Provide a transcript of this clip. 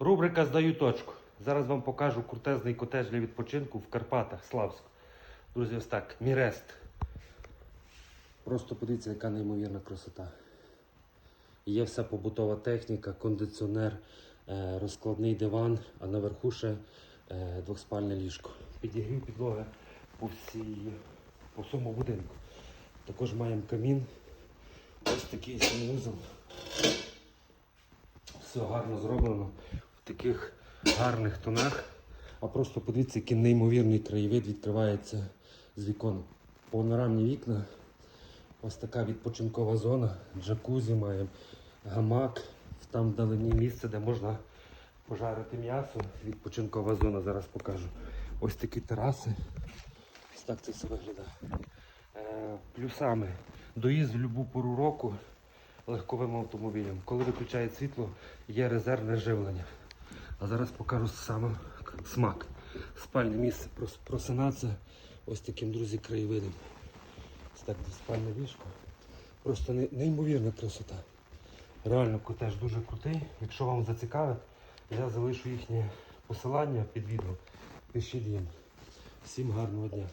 Рубрика Здаю точку. Зараз вам покажу крутезний котеж для відпочинку в Карпатах, Славську. Друзі, ось так, Мірест. Просто подивіться, яка неймовірна красота. Є вся побутова техніка, кондиціонер, е, розкладний диван, а наверху ще е, двохспальне ліжко. Підігрів підлоги по, всій, по всьому будинку. Також маємо камін. Ось такий санвузол. Все гарно зроблено таких гарних тонах. А просто подивіться, який неймовірний краєвид відкривається з вікон. Панорамні вікна. Ось така відпочинкова зона, джакузі маємо, гамак, там вдалині місце, де можна пожарити м'ясо. Відпочинкова зона, зараз покажу. Ось такі тераси. Ось так це все виглядає. Е, плюсами. Доїзд в будь-яку пору року легковим автомобілем. Коли виключають світло, є резервне живлення. А зараз покажу саме смак. Спальне місце прос- просинатися ось таким, друзі, краєвидом. Ось так спальне ліжко. Просто неймовірна красота. Реально котеж дуже крутий. Якщо вам зацікавить, я залишу їхнє посилання під відео. Пишіть їм. Всім гарного дня.